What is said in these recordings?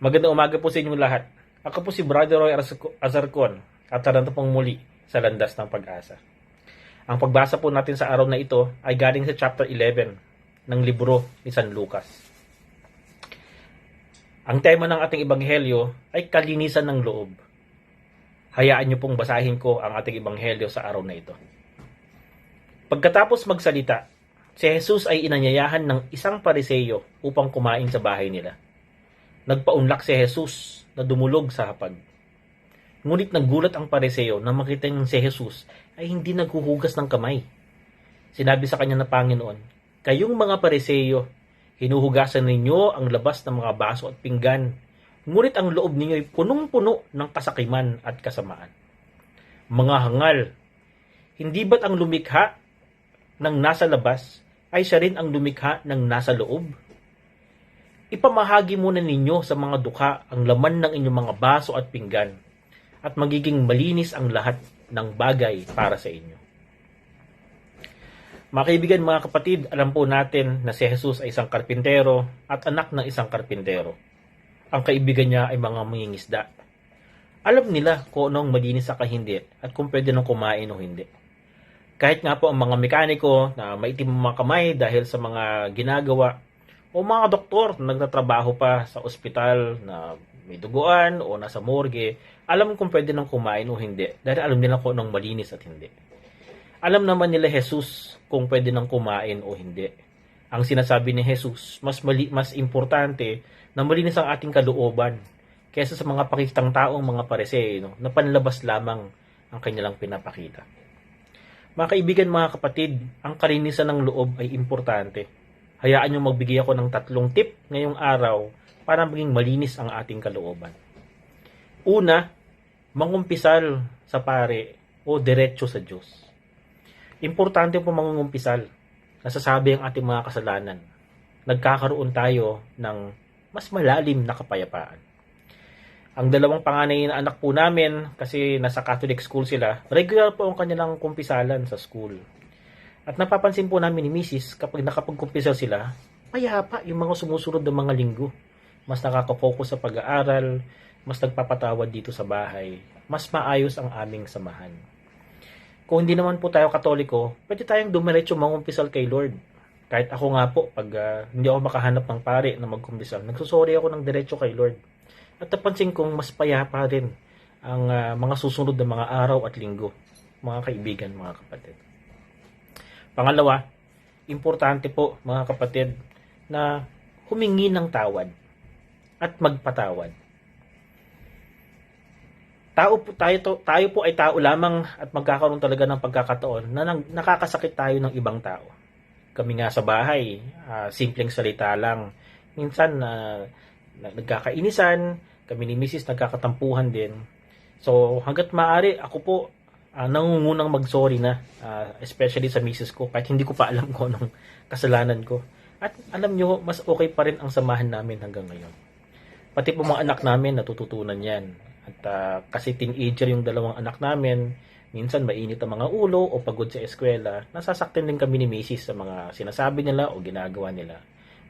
Magandang umaga po sa inyong lahat. Ako po si Brother Roy Azarcon at narito pong muli sa Landas ng Pag-asa. Ang pagbasa po natin sa araw na ito ay galing sa chapter 11 ng libro ni San Lucas. Ang tema ng ating ebanghelyo ay kalinisan ng loob. Hayaan niyo pong basahin ko ang ating ebanghelyo sa araw na ito. Pagkatapos magsalita, si Jesus ay inanyayahan ng isang pariseyo upang kumain sa bahay nila. Nagpaunlak si Jesus na dumulog sa hapag. Ngunit nagulat ang pariseo na makita niyang si Jesus ay hindi naghuhugas ng kamay. Sinabi sa kanya na Panginoon, Kayong mga pariseo, hinuhugasan ninyo ang labas ng mga baso at pinggan, ngunit ang loob ninyo ay punong-puno ng kasakiman at kasamaan. Mga hangal, hindi ba't ang lumikha ng nasa labas ay siya rin ang lumikha ng nasa loob? Ipamahagi muna ninyo sa mga dukha ang laman ng inyong mga baso at pinggan at magiging malinis ang lahat ng bagay para sa inyo. Mga kaibigan, mga kapatid, alam po natin na si Jesus ay isang karpintero at anak ng isang karpintero. Ang kaibigan niya ay mga mangingisda. Alam nila kung anong malinis sa hindi at kung pwede nang kumain o hindi. Kahit nga po ang mga mekaniko na maitim ang mga kamay dahil sa mga ginagawa o mga doktor na nagtatrabaho pa sa ospital na may duguan o nasa morgue, alam kung pwede nang kumain o hindi dahil alam nila kung anong malinis at hindi. Alam naman nila Jesus kung pwede nang kumain o hindi. Ang sinasabi ni Jesus, mas mali, mas importante na malinis ang ating kalooban kaysa sa mga pakitang taong mga pareseo no, na panlabas lamang ang kanilang pinapakita. Mga kaibigan, mga kapatid, ang kalinisan ng loob ay importante. Hayaan nyo magbigay ako ng tatlong tip ngayong araw para maging malinis ang ating kalooban. Una, mangumpisal sa pare o diretso sa Diyos. Importante po mangungumpisal. Nasasabi ang ating mga kasalanan. Nagkakaroon tayo ng mas malalim na kapayapaan. Ang dalawang panganay na anak po namin, kasi nasa Catholic school sila, regular po ang kanilang kumpisalan sa school. At napapansin po namin ni Mrs. kapag nakapagkumpisal sila, payapa yung mga sumusunod ng mga linggo. Mas nakaka-focus sa pag-aaral, mas nagpapatawad dito sa bahay, mas maayos ang aming samahan. Kung hindi naman po tayo katoliko, pwede tayong dumiretso mangumpisal kay Lord. Kahit ako nga po, pag ah, hindi ako makahanap ng pare na magkumpisal, nagsusori ako ng diretso kay Lord. At napansin kong mas payapa rin ang ah, mga susunod na mga araw at linggo, mga kaibigan, mga kapatid. Pangalawa, importante po mga kapatid na humingi ng tawad at magpatawad. Tao po tayo, to, tayo po ay tao lamang at magkakaroon talaga ng pagkakataon na nang, nakakasakit tayo ng ibang tao. Kami nga sa bahay, ah, simpleng salita lang. Minsan na nagkakainisan, kami ni Mrs. nagkakatampuhan din. So hanggat maaari, ako po uh, nangungunang mag-sorry na, ah, especially sa Mrs. ko, kahit hindi ko pa alam kung anong kasalanan ko. At alam nyo, mas okay pa rin ang samahan namin hanggang ngayon. Pati po mga anak namin, natututunan yan. At ah, kasi teenager yung dalawang anak namin, minsan mainit ang mga ulo o pagod sa eskwela, nasasaktan din kami ni Mrs. sa mga sinasabi nila o ginagawa nila.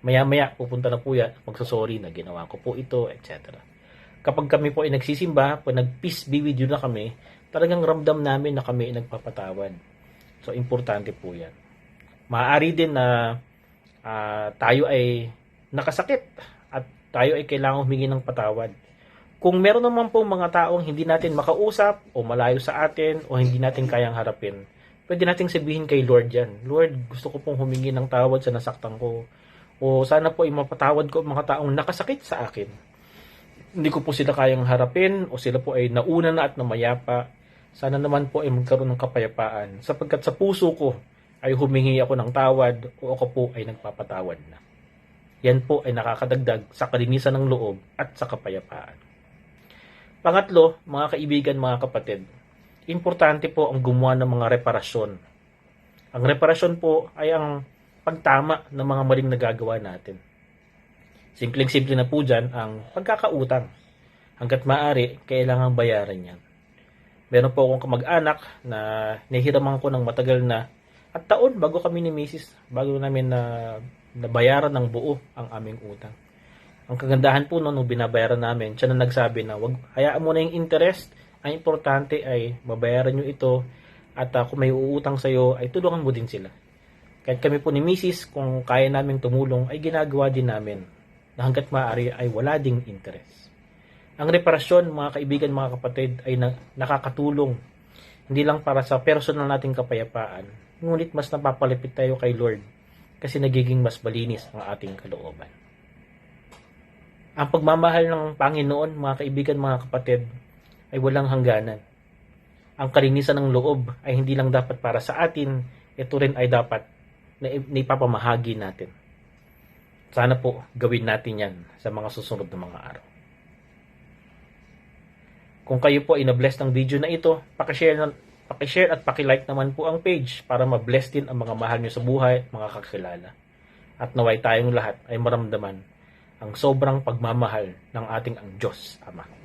Maya-maya, pupunta na po yan, magsasorry na ginawa ko po ito, etc. Kapag kami po ay nagsisimba, pag nag-peace be with you na kami, talagang ramdam namin na kami nagpapatawad. So, importante po yan. Maaari din na ah, tayo ay nakasakit at tayo ay kailangang humingi ng patawad. Kung meron naman po mga taong hindi natin makausap o malayo sa atin o hindi natin kayang harapin, pwede nating sabihin kay Lord yan, Lord, gusto ko pong humingi ng tawad sa nasaktan ko. O sana po ay mapatawad ko mga taong nakasakit sa akin. Hindi ko po sila kayang harapin o sila po ay nauna na at namayapa. Sana naman po ay magkaroon ng kapayapaan sapagkat sa puso ko ay humingi ako ng tawad o ako po ay nagpapatawad na. Yan po ay nakakadagdag sa kalinisan ng loob at sa kapayapaan. Pangatlo, mga kaibigan, mga kapatid, importante po ang gumawa ng mga reparasyon. Ang reparasyon po ay ang pagtama ng mga maling nagagawa natin. Simpleng-simple na po dyan ang pagkakautang. Hanggat maaari, kailangan bayaran yan. Meron po akong kamag-anak na nahihiraman ko ng matagal na at taon bago kami ni Mrs. bago namin na nabayaran ng buo ang aming utang. Ang kagandahan po no, nung binabayaran namin, siya na nagsabi na wag hayaan mo na yung interest. Ang importante ay mabayaran nyo ito at ah, kung may uutang sa'yo ay tulungan mo din sila. Kahit kami po ni Mrs. kung kaya namin tumulong ay ginagawa din namin na hanggat maaari ay wala ding interest. Ang reparasyon, mga kaibigan, mga kapatid, ay na, nakakatulong hindi lang para sa personal nating kapayapaan, ngunit mas napapalapit tayo kay Lord kasi nagiging mas malinis ang ating kalooban. Ang pagmamahal ng Panginoon, mga kaibigan, mga kapatid, ay walang hangganan. Ang kalinisan ng loob ay hindi lang dapat para sa atin, ito rin ay dapat na ipapamahagi natin. Sana po gawin natin yan sa mga susunod na mga araw. Kung kayo po ay na-bless ng video na ito, pakishare, na, pakishare at pakilike naman po ang page para ma-bless din ang mga mahal nyo sa buhay at mga kakilala. At naway tayong lahat ay maramdaman ang sobrang pagmamahal ng ating ang Diyos Ama.